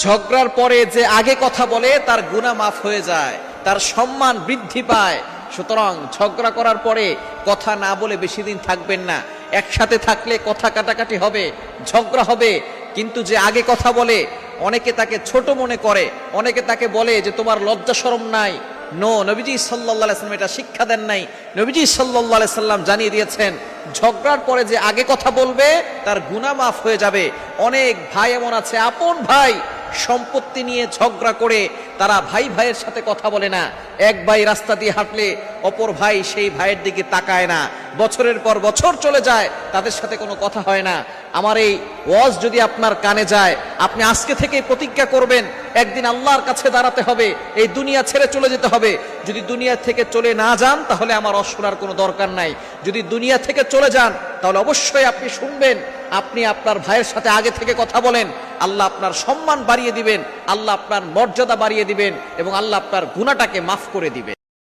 ঝগড়ার পরে যে আগে কথা বলে, তার গুণা মাফ হয়ে যায়, তার সম্মান বৃদ্ধি পায়। সুতরাং ঝগড়া করার পরে কথা না বলে বেশি দিন থাকবেন না। একসাথে থাকলে কথা কাটাকাটি হবে, ঝগড়া হবে। কিন্তু যে আগে কথা বলে, অনেকে তাকে ছোট মনে করে, অনেকে তাকে বলে যে, তোমার লজ্জা শরম নাই। নো, নবীজি সাল্লাহ সাল্লাম এটা শিক্ষা দেন নাই। নবীজি সাল্লাহ সাল্লাম জানিয়ে দিয়েছেন, ঝগড়ার পরে যে আগে কথা বলবে, তার গুণা মাফ হয়ে যাবে। অনেক ভাই এমন আছে, আপন ভাই সম্পত্তি নিয়ে ঝগড়া করে তারা ভাই ভাইয়ের সাথে কথা বলে না। এক ভাই রাস্তা দিয়ে হাঁটলে অপর ভাই সেই ভাইয়ের দিকে তাকায় না। বছরের পর বছর চলে যায়, তাদের সাথে কোনো কথা হয় না। আমার এই ওয়াজ যদি আপনার কানে যায়, আপনি আজকে থেকে প্রতিজ্ঞা করবেন, একদিন আল্লাহর কাছে দাঁড়াতে হবে, এই দুনিয়া ছেড়ে চলে যেতে হবে। যদি দুনিয়া থেকে চলে না যান, তাহলে আমার অশোনার কোনো দরকার নাই। যদি দুনিয়া থেকে চলে যান, তাহলে অবশ্যই আপনি শুনবেন, আপনি আপনার ভাইয়ের সাথে আগে থেকে কথা বলেন। আল্লাহ আপনার সম্মান বাড়িয়ে দিবেন, আল্লাহ আপনার মর্যাদা বাড়িয়ে দিবেন এবং আল্লাহ আপনার গুণাটাকে মাফ করে দিবেন।